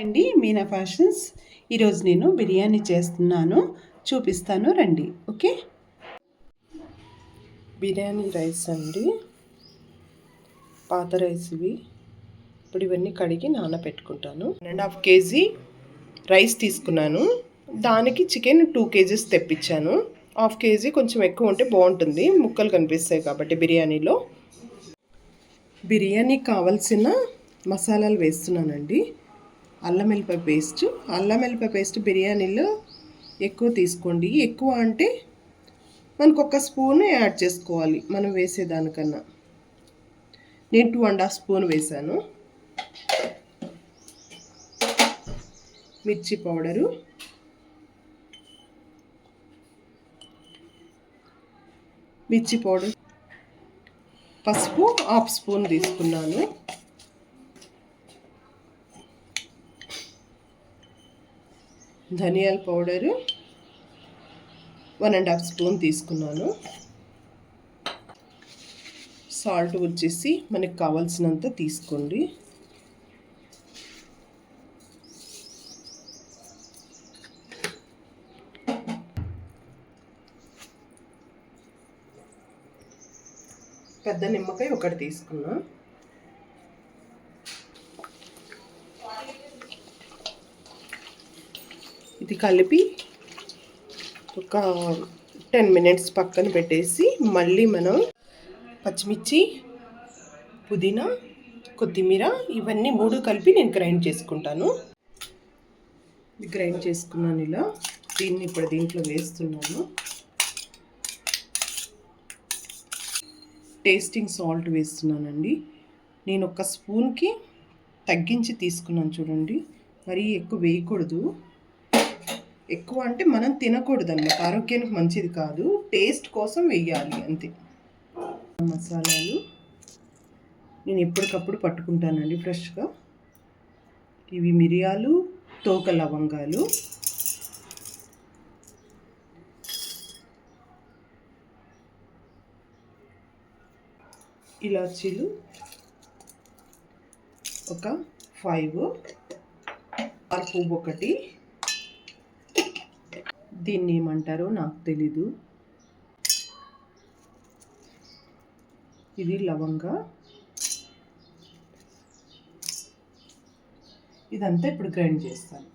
అండి మీనా ఫ్యాషన్స్. ఈరోజు నేను బిర్యానీ చేస్తున్నాను. చూపిస్తాను రండి ఓకే? బిర్యానీ రైస్ అండి. పాత రైస్ ఇవి. ఇప్పుడు ఇవన్నీ కడిగి నానబెట్టుకుంటాను one and half kg rice తీసుకున్నాను. దానికి చికెన్ టూ కేజీస్ తెప్పించాను. హాఫ్ కేజీ కొంచెం ఎక్కువ ఉంటే బాగుంటుంది. ముక్కలు కనిపిస్తాయి కాబట్టి బిర్యానీలో. బిర్యానీకి కావలసిన మసాలాలు వేస్తున్నానండి. అల్లం వెల్లిపాయ పేస్ట్. అల్లం వెల్లిపాయ పేస్ట్ బిర్యానీలో ఎక్కువ తీసుకోండి. ఎక్కువ అంటే మనకు ఒక స్పూన్ యాడ్ చేసుకోవాలి మనం వేసేదానికన్నా నేను టూ అండ్ హాఫ్ స్పూన్ వేసాను. మిర్చి పౌడరు. మిర్చి పౌడర్. పసుపు హాఫ్ స్పూన్ తీసుకున్నాను. ధనియాల powder one and half spoon తీసుకున్నాను. సాల్ట్ వచ్చేసి మనకి కావాల్సినంత తీసుకోండి. పెద్ద నిమ్మకాయ ఒకటి తీసుకున్నాను ఇది కలిపి ఒక టెన్ మినిట్స్ పక్కన పెట్టేసి మళ్ళీ మనం పచ్చిమిర్చి పుదీనా కొత్తిమీర ఇవన్నీ మూడు కలిపి నేను గ్రైండ్ చేసుకుంటాను. గ్రైండ్ చేసుకున్నాను ఇలా. దీన్ని ఇప్పుడు దీంట్లో వేస్తున్నాను. టేస్టింగ్ సాల్ట్ వేస్తున్నానండి. నేను ఒక స్పూన్కి తగ్గించి తీసుకున్నాను చూడండి. మరీ ఎక్కువ వేయకూడదు. ఎక్కువ అంటే మనం తినకూడదు అన్నమాట ఆరోగ్యానికి మంచిది కాదు. టేస్ట్ కోసం వేయాలి అంతే. మసాలాలు నేను ఎప్పటికప్పుడు పట్టుకుంటానండి ఫ్రెష్గా. ఇవి మిరియాలు తోక లవంగాలు. ఇలాచీలు. ఒక ఫైవ్. పువ్వు ఒకటి దీన్ని ఏమంటారో నాకు తెలీదు. ఇది లవంగ. ఇదంతా ఇప్పుడు గ్రైండ్ చేస్తాను.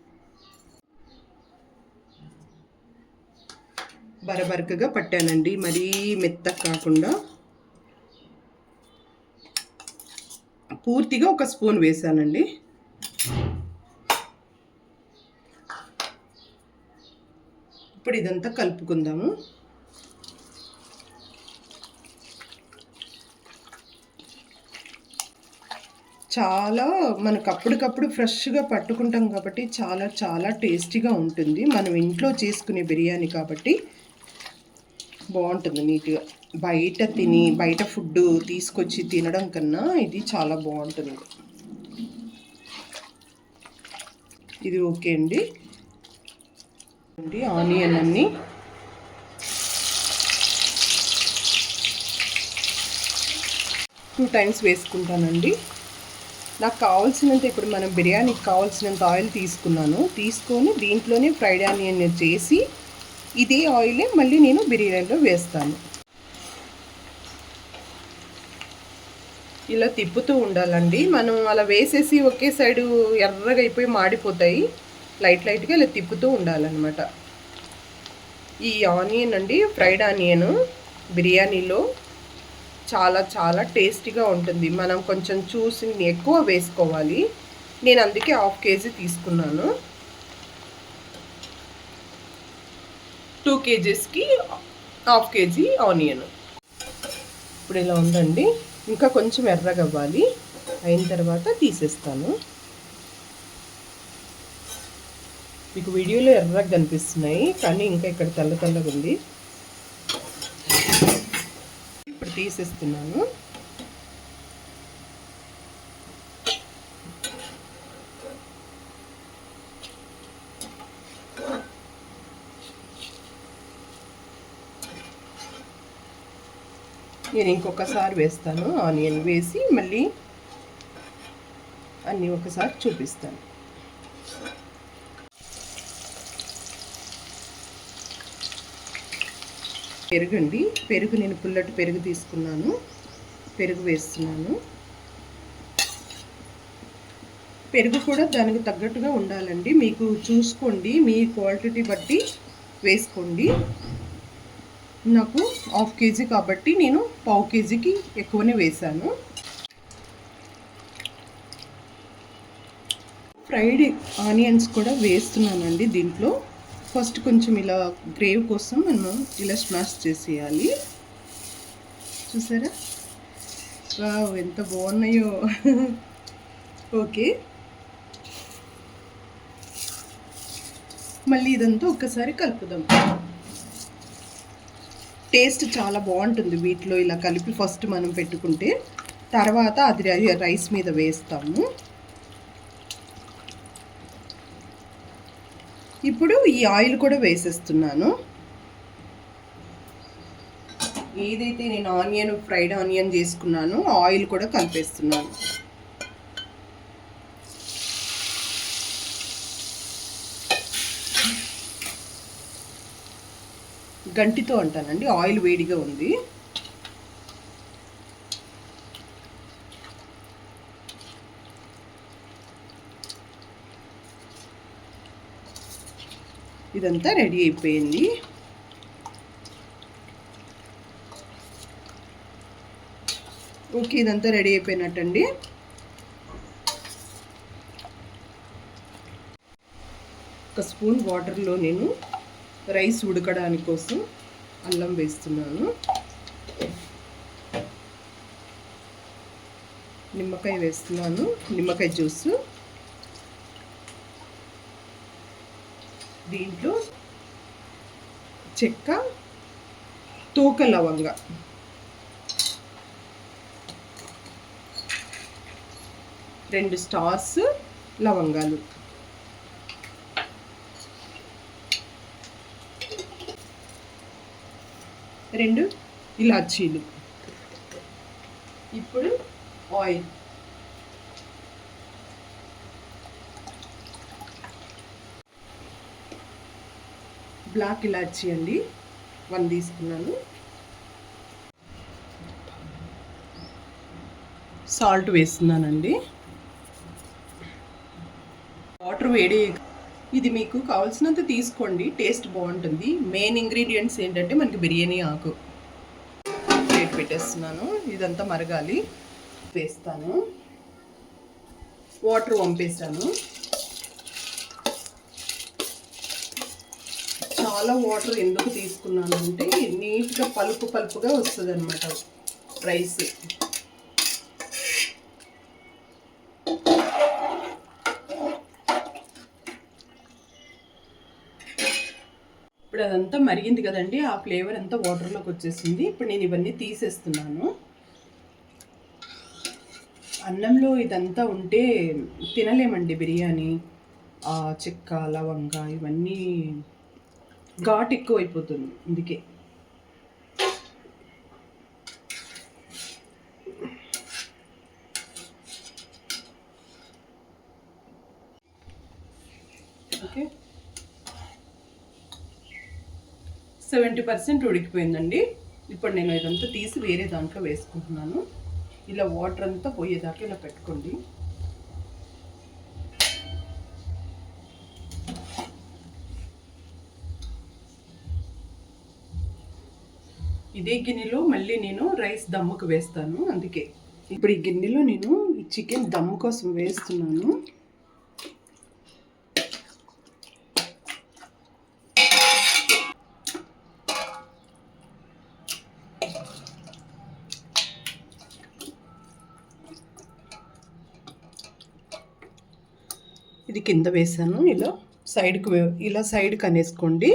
బరబరకగా పట్టానండి మరీ మెత్త కాకుండా. పూర్తిగా ఒక స్పూన్ వేసానండి. ఇప్పుడు ఇదంతా కలుపుకుందాము. చాలా మనకు అప్పటికప్పుడు ఫ్రెష్గా పట్టుకుంటాం కాబట్టి చాలా చాలా టేస్టీగా ఉంటుంది. మనం ఇంట్లో చేసుకునే బిర్యానీ కాబట్టి బాగుంటుంది నీట్గా. బయట తిని బయట ఫుడ్ తీసుకొచ్చి తినడం కన్నా ఇది చాలా బాగుంటుంది. ఇది ఓకే అండి. ఆనియన్ అన్ని. టూ టైమ్స్ వేసుకుంటానండి. నాకు కావాల్సినంత ఇప్పుడు మనం బిర్యానీకి కావాల్సినంత ఆయిల్ తీసుకున్నాను. తీసుకొని దీంట్లోనే ఫ్రైడ్ ఆనియన్ చేసి ఇదే ఆయిలే మళ్ళీ నేను బిర్యానీలో వేస్తాను. ఇలా తిప్పుతూ ఉండాలండి. మనం అలా వేసేసి ఒకే సైడు ఎర్రగా అయిపోయి మాడిపోతాయి. లైట్ లైట్గా ఇలా తిప్పుతూ ఉండాలన్నమాట. ఈ ఆనియన్ అండి ఫ్రైడ్ ఆనియన్ బిర్యానీలో చాలా చాలా టేస్టీగా ఉంటుంది. మనం కొంచెం చూసి ఎక్కువ వేసుకోవాలి. నేను అందుకే హాఫ్ కేజీ తీసుకున్నాను. టూ కేజీస్కి హాఫ్ కేజీ ఆనియన్. ఇప్పుడు ఇలా ఉందండి. ఇంకా కొంచెం ఎర్రగవ్వాలి. అయిన తర్వాత తీసేస్తాను. మీకు వీడియోలో ఎర్రగా కనిపిస్తున్నాయి కానీ ఇంకా ఇక్కడ తెల్ల తెల్లగా ఉంది. ఇప్పుడు తీసేస్తున్నాను. నేను ఇంకొకసారి వేస్తాను ఆనియన్ వేసి మళ్ళీ అన్నీ ఒకసారి చూపిస్తాను. పెరుగు అండి పెరుగు నేను పుల్లటి పెరుగు తీసుకున్నాను. పెరుగు వేస్తున్నాను. పెరుగు కూడా దానికి తగ్గట్టుగా ఉండాలండి. మీకు చూసుకోండి. మీ క్వాలిటీ బట్టి వేసుకోండి. నాకు హాఫ్ కేజీ కాబట్టి నేను పావు కేజీకి ఎక్కువనే వేశాను. ఫ్రైడ్ ఆనియన్స్ కూడా వేస్తున్నానండి దీంట్లో. ఫస్ట్ కొంచెం ఇలా గ్రేవ్ కోసం మనం ఇలా స్మాష్ చేసేయాలి. చూసారా? వావ్ ఎంత బాగున్నాయో. ఓకే. మళ్ళీ ఇదంతా ఒక్కసారి కలుపుదాం. టేస్ట్ చాలా బాగుంటుంది వీటిలో ఇలా కలిపి ఫస్ట్ మనం పెట్టుకుంటే. తర్వాత అది రైస్ మీద వేస్తాము. ఇప్పుడు ఈ ఆయిల్ కూడా వేసేస్తున్నాను. ఏదైతే నేను ఆనియన్ ఫ్రైడ్ ఆనియన్ చేసుకున్నానో ఆయిల్ కూడా కలిపేస్తున్నాను. గంటితో అంటానండి ఆయిల్ వేడిగా ఉంది. ఇదంతా రెడీ అయిపోయింది. ఓకే ఇదంతా రెడీ అయిపోయినట్టండి. ఒక స్పూన్ వాటర్లో నేను రైస్ ఉడకడానికి కోసం అల్లం వేస్తున్నాను. నిమ్మకాయ వేస్తున్నాను. నిమ్మకాయ జ్యూస్. దీంట్లో చెక్క తూక లవంగ. రెండు స్టార్స్ లవంగాలు. రెండు ఇలాచీలు. ఇప్పుడు ఆయిల్. బ్లాక్ ఇలాచీ అండి. వన్ తీసుకున్నాను. సాల్ట్ వేస్తున్నానండి. వాటర్ వేడి ఇది మీకు కావాల్సినంత తీసుకోండి. టేస్ట్ బాగుంటుంది. మెయిన్ ఇంగ్రీడియంట్స్ ఏంటంటే మనకి బిర్యానీ ఆకు. ప్లేట్ పెట్టేస్తున్నాను. ఇదంతా మరగాలి. వేస్తాను. వాటర్ పంపేస్తాను చాలా వాటర్ ఎందుకు తీసుకున్నాను అంటే నీట్గా పలుపు పలుపుగా వస్తుంది అనమాట రైస్ ఇప్పుడు అదంతా మరిగింది కదండి ఆ ఫ్లేవర్ అంతా వాటర్లోకి వచ్చేసింది. ఇప్పుడు నేను ఇవన్నీ తీసేస్తున్నాను. అన్నంలో ఇదంతా ఉంటే తినలేమండి బిర్యానీ చెక్క లవంగ ఇవన్నీ ఘాట్ ఎక్కువ అయిపోతుంది అందుకే ఓకే. సెవెంటీ పర్సెంట్ ఉడికిపోయిందండి. ఇప్పుడు నేను ఇదంతా తీసి వేరే దాంట్లో వేసుకుంటున్నాను. ఇలా వాటర్ అంతా పోయేదాకా ఇలా పెట్టుకోండి. ఇదే గిన్నెలో మళ్ళీ నేను రైస్ దమ్ముకు వేస్తాను అందుకే. ఇప్పుడు ఈ గిన్నెలో నేను చికెన్ దమ్ము కోసం వేస్తున్నాను. ఇది కింద వేసాను ఇలా సైడ్కి ఇలా సైడ్కి అనేసుకోండి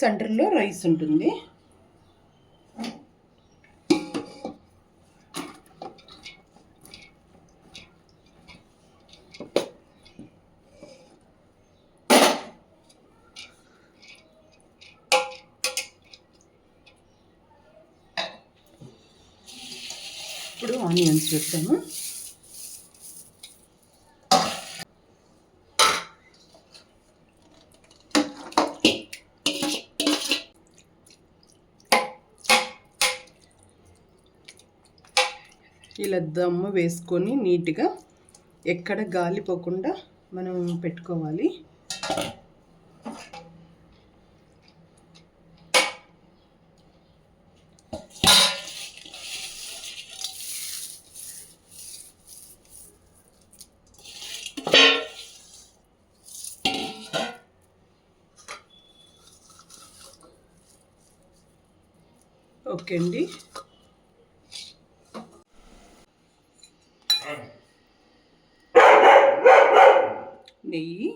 సెంటర్లో రైస్ ఉంటుంది. ఇప్పుడు ఆనియన్స్ వేస్తాను. ఇలా దమ్ము వేసుకొని నీట్గా ఎక్కడ గాలిపోకుండా మనం పెట్టుకోవాలి. ఓకే అండి. నెయ్యి.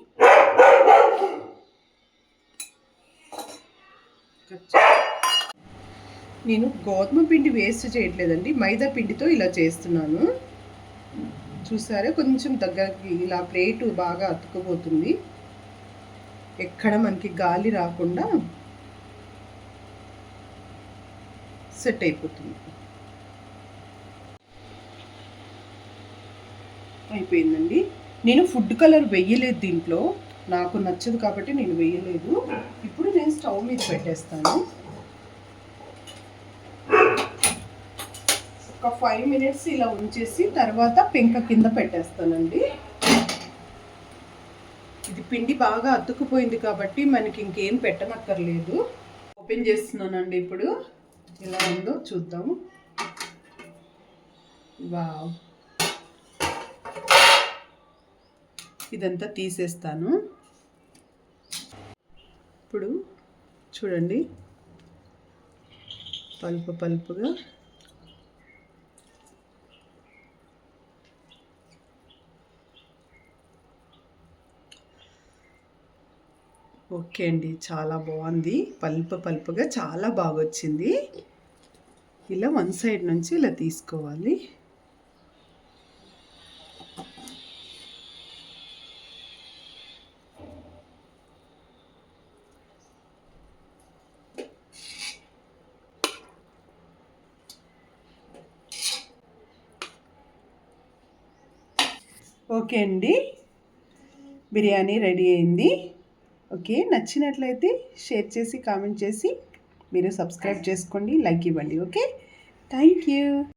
నేను గోధుమ పిండి వేస్ట్ చేయట్లేదండి. మైదా పిండితో ఇలా చేస్తున్నాను. చూసారా? కొంచెం దగ్గరకి ఇలా ప్లేటు బాగా అతుక్కుపోతుంది. ఎక్కడ మనకి గాలి రాకుండా సెట్ అయిపోతుంది. అయిపోయిందండి. నేను ఫుడ్ కలర్ వెయ్యలేదు దీంట్లో. నాకు నచ్చదు కాబట్టి నేను వెయ్యలేదు. ఇప్పుడు నేను స్టవ్ మీద పెట్టేస్తాను. ఒక ఫైవ్ మినిట్స్ ఇలా ఉంచేసి తర్వాత పెంక కింద పెట్టేస్తానండి. ఇది పిండి బాగా అతుక్కుపోయింది కాబట్టి మనకి ఇంకేం పెట్టనక్కర్లేదు. ఓపెన్ చేస్తున్నానండి ఇప్పుడు. ఎలా ఉందో చూద్దాము వావ్. ఇదంతా తీసేస్తాను. ఇప్పుడు చూడండి. పలుపు పలుపుగా. ఓకే అండి చాలా బాగుంది. పల్ప పలుపుగా చాలా బాగా వచ్చింది ఇలా వన్ సైడ్ నుంచి ఇలా తీసుకోవాలి. ఓకే అండి. బిర్యానీ రెడీ అయింది. ఓకే నచ్చినట్లయితే షేర్ చేసి కామెంట్ చేసి మీరు సబ్స్క్రైబ్ చేసుకోండి లైక్ ఇవ్వండి. Okay thank you.